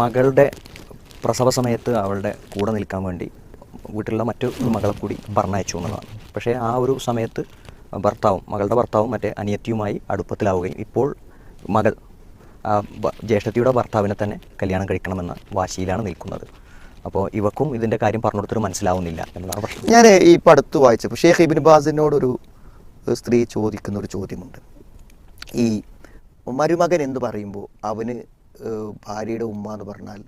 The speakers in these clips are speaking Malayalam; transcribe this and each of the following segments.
മകളുടെ പ്രസവ സമയത്ത് അവളുടെ കൂടെ നിൽക്കാൻ വേണ്ടി വീട്ടിലുള്ള മറ്റു മകളെ കൂടി പറഞ്ഞയച്ചു എന്നുള്ളതാണ്. പക്ഷേ ആ ഒരു സമയത്ത് ഭർത്താവും മകളുടെ ഭർത്താവും മറ്റേ അനിയത്തിയുമായി അടുപ്പത്തിലാവുകയും ഇപ്പോൾ മകൾ ജ്യേഷ്ഠത്തിയുടെ ഭർത്താവിനെ തന്നെ കല്യാണം കഴിക്കണമെന്ന വാശിയിലാണ് നിൽക്കുന്നത്. അപ്പോൾ ഇവക്കും ഇതിന്റെ കാര്യം പറഞ്ഞു കൊടുത്തിട്ട് മനസ്സിലാവുന്നില്ല എന്നതാണ് പ്രശ്നം. ഞാൻ ഈ പടുത്ത് വായിച്ചപ്പോൾ ഷേഖ് ഇബിൻ ബാസിനോടൊരു സ്ത്രീ ചോദിക്കുന്ന ഒരു ചോദ്യമുണ്ട്. ഈ മരുമകൻ എന്ന് പറയുമ്പോൾ അവന് ഭാര്യയുടെ ഉമ്മ എന്ന് പറഞ്ഞാൽ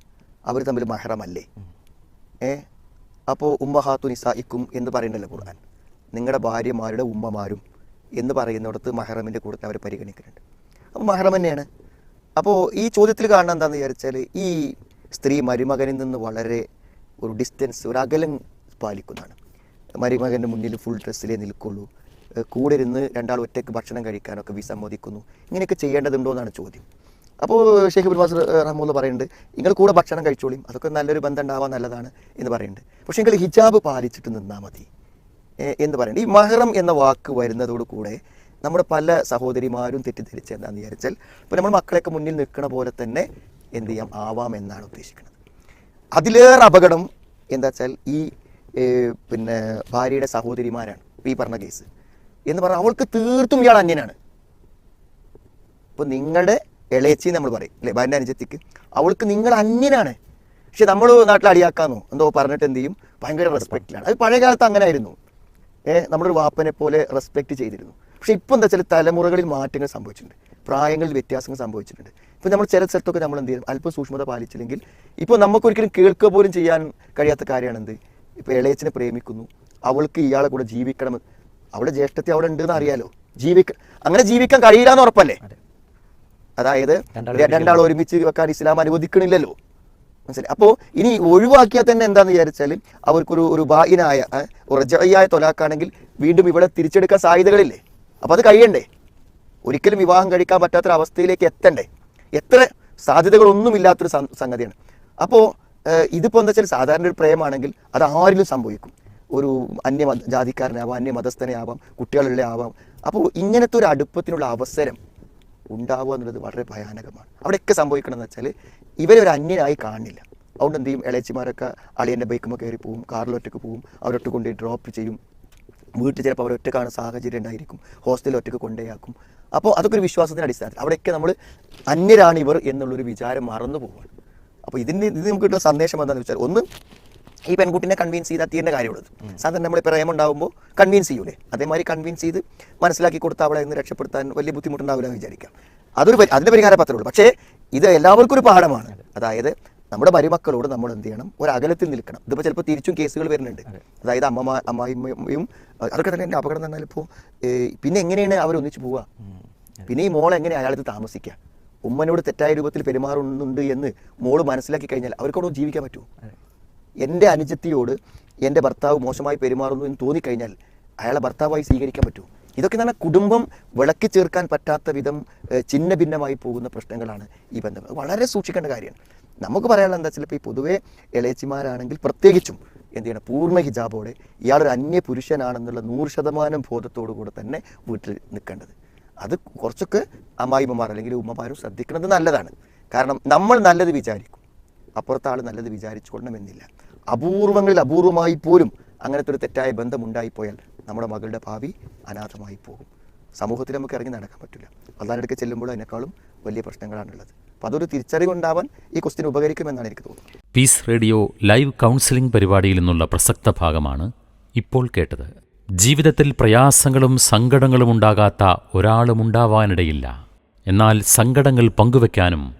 അവർ തമ്മിൽ മഹറമല്ലേ? ഏ? അപ്പോൾ ഉമ്മ ഉമ്മഹാത്തു നിസായിക്കും എന്ന് പറയണ്ടല്ലോ ഖുർആൻ. നിങ്ങളുടെ ഭാര്യമാരുടെ ഉമ്മമാരും എന്ന് പറയുന്നിടത്ത് മഹറമിന്റെ കൂടെ അവർ പരിഗണിക്കുന്നുണ്ട്. അപ്പോൾ മഹറം തന്നെയാണ്. അപ്പോൾ ഈ ചോദ്യത്തിൽ കാണുന്നത് എന്താണെന്ന് വിചാരിച്ചാൽ ഈ സ്ത്രീ മരുമകനിൽ നിന്ന് വളരെ ഒരു ഡിസ്റ്റൻസ് ഒരു അകലം പാലിക്കുന്നതാണ്. മരുമകന്റെ മുന്നിൽ ഫുൾ ഡ്രസ്സിലേ നിൽക്കുള്ളൂ. കൂടെ ഇരുന്ന് രണ്ടാൾ ഒറ്റയ്ക്ക് ഭക്ഷണം കഴിക്കാനൊക്കെ വിസമ്മതിക്കുന്നു. ഇങ്ങനെയൊക്കെ ചെയ്യേണ്ടതുണ്ടോ എന്നാണ് ചോദ്യം. അപ്പോൾ ഷെയ്ഖ് ബിൻവാസ് റഹ്മുള്ള പറയുന്നുണ്ട് നിങ്ങൾ കൂടെ ഭക്ഷണം കഴിച്ചോളിയും അതൊക്കെ നല്ലൊരു ബന്ധം ഉണ്ടാവാൻ നല്ലതാണ് എന്ന് പറയുന്നുണ്ട്. പക്ഷേ നിങ്ങൾ ഹിജാബ് പാലിച്ചിട്ട് നിന്നാൽ മതി. എന്ന് പറയുന്നത് ഈ മഹറം എന്ന വാക്ക് വരുന്നതോട് കൂടെ നമ്മുടെ പല സഹോദരിമാരും തെറ്റിദ്ധരിച്ച് എന്താണെന്ന് വിചാരിച്ചാൽ ഇപ്പോൾ നമ്മൾ മക്കളെയൊക്കെ മുന്നിൽ നിൽക്കുന്ന പോലെ തന്നെ എന്ത് ചെയ്യാം? ആവാം എന്നാണ് ഉദ്ദേശിക്കുന്നത്. അതിലേറെ അപകടം എന്താ വെച്ചാൽ ഈ പിന്നെ ഭാര്യയുടെ സഹോദരിമാരാണ് ഈ പറഞ്ഞ കേസ്. എന്ന് പറഞ്ഞാൽ അവൾക്ക് തീർത്തും ഇയാൾ അന്യനാണ്. അപ്പോൾ നിങ്ങളുടെ ഇളയച്ചി നമ്മൾ പറയും അല്ലേ? ഭാര്യ അനുജത്തിക്ക്. അവൾക്ക് നിങ്ങൾ അന്യനാണ്. പക്ഷെ നമ്മൾ നാട്ടിൽ അടിയാക്കാന്നോ? എന്തോ പറഞ്ഞിട്ട് എന്ത് ചെയ്യും? ഭയങ്കര റെസ്പെക്റ്റിലാണ് അത് പഴയ കാലത്ത് അങ്ങനെ ആയിരുന്നു ഏഹ് നമ്മളൊരു വാപ്പനെ പോലെ റെസ്പെക്ട് ചെയ്തിരുന്നു. പക്ഷെ ഇപ്പം എന്താ വെച്ചാൽ തലമുറകളിൽ മാറ്റങ്ങൾ സംഭവിച്ചിട്ടുണ്ട്. പ്രായങ്ങളിൽ വ്യത്യാസങ്ങൾ സംഭവിച്ചിട്ടുണ്ട്. ഇപ്പം നമ്മൾ ചില സ്ഥലത്തൊക്കെ നമ്മൾ എന്ത് ചെയ്യും? അല്പം സൂക്ഷ്മത പാലിച്ചില്ലെങ്കിൽ ഇപ്പോൾ നമുക്കൊരിക്കലും കേൾക്കുക പോലും ചെയ്യാൻ കഴിയാത്ത കാര്യമാണ് എന്ത്? ഇപ്പോൾ ഇളയച്ചനെ പ്രേമിക്കുന്നു. അവൾക്ക് ഇയാളെ കൂടെ ജീവിക്കണം. അവളുടെ ജ്യേഷ്ഠത്തെ അവിടെ ഉണ്ടെന്ന് അറിയാലോ. ജീവിക്ക അങ്ങനെ ജീവിക്കാൻ കഴിയില്ല എന്ന് ഉറപ്പല്ലേ അതായത് രണ്ടാൾ ഒരുമിച്ച് വെക്കാൻ ഇസ്ലാം അനുവദിക്കണില്ലല്ലോ. മനസ്സിലായി? അപ്പോ ഇനി ഒഴിവാക്കിയാൽ തന്നെ എന്താന്ന് വിചാരിച്ചാൽ അവർക്കൊരു ഒരു ബായിനായ റജയായ തൊലാക്കാണെങ്കിൽ വീണ്ടും ഇവിടെ തിരിച്ചെടുക്കാൻ സാധ്യതകളില്ലേ? അപ്പോൾ അത് കഴിയണ്ടേ? ഒരിക്കലും വിവാഹം കഴിക്കാൻ പറ്റാത്തൊരു അവസ്ഥയിലേക്ക് എത്തണ്ടേ? എത്ര സാധ്യതകളൊന്നും ഇല്ലാത്തൊരു സംഗതിയാണ്. അപ്പോൾ ഇതിപ്പോൾ എന്താ വെച്ചാൽ സാധാരണ ഒരു പ്രേമാണെങ്കിൽ അത് ആരിലും സംഭവിക്കും. ഒരു അന്യ ജാതിക്കാരനാവാം അന്യ മതസ്ഥനെ ആവാം കുട്ടികളുടെ ആവാം. അപ്പോൾ ഇങ്ങനത്തെ ഒരു അടുപ്പത്തിനുള്ള അവസരം ഉണ്ടാവുക എന്നുള്ളത് വളരെ ഭയാനകമാണ്. അവിടെയൊക്കെ സംഭവിക്കണമെന്ന് വെച്ചാൽ ഇവരെ ഒരു അന്യനായി കാണില്ല. അതുകൊണ്ട് എന്ത് ചെയ്യും? ഇളയച്ചിമാരൊക്കെ അളിയന്റെ ബൈക്കുമ്പോൾ കയറി പോവും കാറിലൊറ്റക്ക് പോവും അവരൊട്ട് കൊണ്ടുപോയി ഡ്രോപ്പ് ചെയ്യും. വീട്ടിൽ ചിലപ്പോൾ അവരൊറ്റ കാണുന്ന സാഹചര്യം ഉണ്ടായിരിക്കും. ഹോസ്റ്റലിൽ ഒറ്റയ്ക്ക് കൊണ്ടേയാക്കും അപ്പോൾ അതൊക്കെ ഒരു വിശ്വാസത്തിന്റെ അടിസ്ഥാനത്തിൽ അവിടെയൊക്കെ നമ്മൾ അന്യരാണിവർ എന്നുള്ളൊരു വിചാരം മറന്നു പോവുകയാണ് അപ്പോൾ ഇതിന്റെ ഇത് നമുക്ക് കിട്ടുന്ന സന്ദേശം എന്താണെന്ന് വെച്ചാൽ ഒന്ന് ഈ പെൺകുട്ടിനെ കൺവീൻസ് ചെയ്താൽ തീരുന്ന കാര്യമുള്ളത്. സാധാരണ നമ്മൾ പ്രേമം ഉണ്ടാവുമ്പോൾ കൺവിൻസ് ചെയ്യൂലേ? അതേമാതിരി കൺവീൻസ് ചെയ്ത് മനസ്സിലാക്കി കൊടുത്താൽ അവളെ ഇന്ന് രക്ഷപ്പെടുത്താൻ വലിയ ബുദ്ധിമുട്ടുണ്ടാവില്ല എന്ന് വിചാരിക്കാം. അതൊരു അതിന്റെ പരിഹാര പത്രമുള്ളൂ പക്ഷേ ഇത് എല്ലാവർക്കും ഒരു പാഠമാണ്. അതായത് നമ്മുടെ മരുമക്കളോട് നമ്മൾ എന്ത് ചെയ്യണം? ഒരു അകലത്തിൽ നിൽക്കണം. ഇതിപ്പോൾ ചിലപ്പോൾ തിരിച്ചും കേസുകൾ വരുന്നുണ്ട്. അതായത് അമ്മമാ അമ്മായിമ്മയും അതൊക്കെ തന്നെ എന്റെ അപകടം തന്നാൽ ഇപ്പോൾ പിന്നെ എങ്ങനെയാണ് അവർ ഒന്നിച്ച് പോവുക പിന്നെ ഈ മോൾ എങ്ങനെ അയാളത്ത് താമസിക്കുക ഉമ്മനോട് തെറ്റായ രൂപത്തിൽ പെരുമാറുന്നുണ്ട് എന്ന് മോൾ മനസ്സിലാക്കി കഴിഞ്ഞാൽ അവർക്കവിടെ ജീവിക്കാൻ പറ്റുമോ? എന്റെ അനുജത്തിയോട് എന്റെ ഭർത്താവ് മോശമായി പെരുമാറുന്നു എന്ന് തോന്നിക്കഴിഞ്ഞാൽ അയാളെ ഭർത്താവായി സ്വീകരിക്കാൻ പറ്റുമോ ഇതൊക്കെ തന്നെ കുടുംബം വിളക്കി ചേർക്കാൻ പറ്റാത്ത വിധം ചിന്ന ഭിന്നമായി പോകുന്ന പ്രശ്നങ്ങളാണ് ഈ ബന്ധം. വളരെ സൂക്ഷിക്കേണ്ട കാര്യമാണ് നമുക്ക് പറയാനുള്ള എന്താ ചിലപ്പോൾ ഈ പൊതുവേ ഇളയച്ചിമാരാണെങ്കിൽ പ്രത്യേകിച്ചും എന്ത് ചെയ്യണം? പൂർണ ഹിജാബോടെ ഇയാളൊരു അന്യ പുരുഷനാണെന്നുള്ള നൂറ് ശതമാനം ബോധത്തോടു കൂടെ തന്നെ വീട്ടിൽ നിൽക്കേണ്ടത്. അത് കുറച്ചൊക്കെ അമ്മായിമ്മമാർ അല്ലെങ്കിൽ ഉമ്മമാരും ശ്രദ്ധിക്കുന്നത് നല്ലതാണ്. കാരണം നമ്മൾ നല്ലത് വിചാരിക്കും. അപ്പുറത്തെ ആൾ നല്ലത് വിചാരിച്ചു കൊള്ളണമെന്നില്ല അപൂർവങ്ങളിൽ അപൂർവമായി പോലും അങ്ങനത്തെ ഒരു തെറ്റായ ബന്ധമുണ്ടായിപ്പോയാൽ നമ്മുടെ മകളുടെ ഭാവി അനാഥമായി പോകും. സമൂഹത്തിൽ നമുക്ക് ഇറങ്ങി നടക്കാൻ പറ്റില്ല. അള്ളാഹിനടുക്കെ ചെല്ലുമ്പോൾ അതിനേക്കാളും വലിയ പ്രശ്നങ്ങളാണുള്ളത്. അപ്പോൾ അതൊരു തിരിച്ചറിവുണ്ടാവാൻ ഈ ക്വസ്റ്റ്യൻ ഉപകരിക്കുമെന്നാണ് എനിക്ക് തോന്നുന്നത്. പീസ് റേഡിയോ ലൈവ് കൗൺസിലിംഗ് പരിപാടിയിൽ നിന്നുള്ള പ്രസക്ത ഭാഗമാണ് ഇപ്പോൾ കേട്ടത്. ജീവിതത്തിൽ പ്രയാസങ്ങളും സങ്കടങ്ങളും ഉണ്ടാകാത്ത ഒരാളുമുണ്ടാവാനിടയില്ല എന്നാൽ സങ്കടങ്ങൾ പങ്കുവെക്കാനും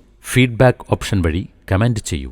ഫീഡ്ബാക്ക് ഓപ്ഷൻ വഴി കമന്റ് ചെയ്യൂ.